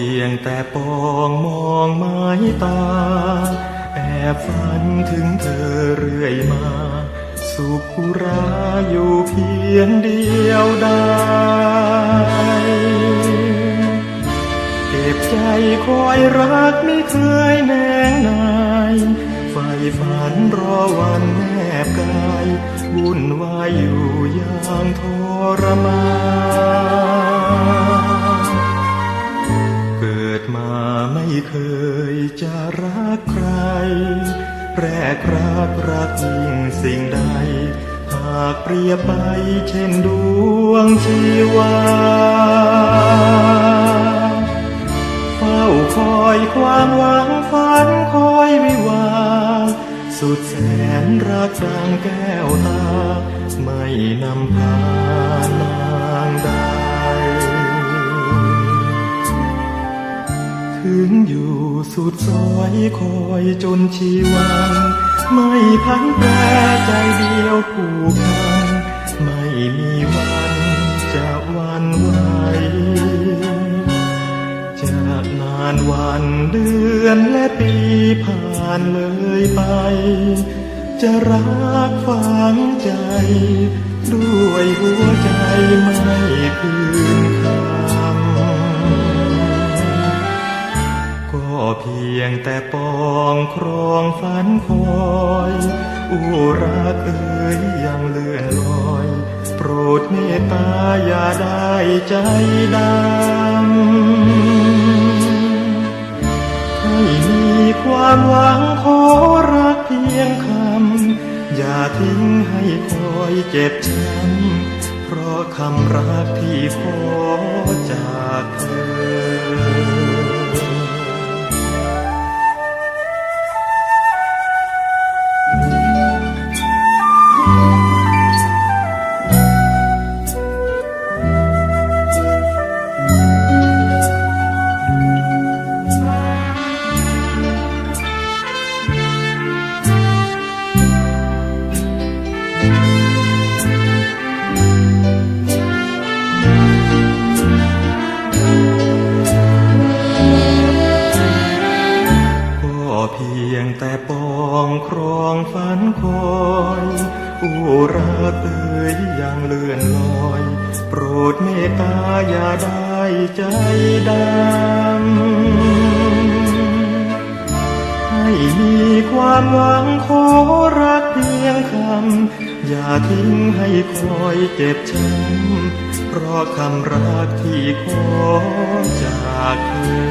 พียงแต่ปองมองไม้ตา แอบฝันถึงเธอเรื่อยมา สุขุราอยู่เพียงเดียวดายเก็บใจคอยรักไม่เคยแนงนายไฟฝันรอวันแนบกาย วุ่นวายอยู่อย่างทรมาน แรกรักรักยิ่งสิ่งใด หากเปรียบไปเช่นดวงชีวา เฝ้าคอยความหวังฝันคอยวิวา สุดแสนรักดังแก้วตา ไม่นำพานางใด ถึงอยู่สุดซอยคอยจนชีวันไม่พันแปรใจเดียวผูกพันไม่มีวันจะวันไหวจากนานวันเดือนและปีผ่านเลยไป จะรักฝังใจ ด้วยหัวใจไม่คืน องฝันคอยอุรักเอ๋ยยังเลื่อนลอย โปรดเมตตาอย่าได้ใจดำให้มีความหวังขอรักเพียงคำ อย่าทิ้งให้คอยเจ็บช้ำเพราะคำรักที่ขอจากเธอ พียงแต่ปองครองฝันคอยอุราเอ๋ยยังเลื่อนลอย โปรดเมตตาอย่าได้ใจดำให้มีความหวังขอรักเพียงคำ อย่าทิ้งให้คอยเจ็บช้ำเพราะคำรักที่ขอจากเธอ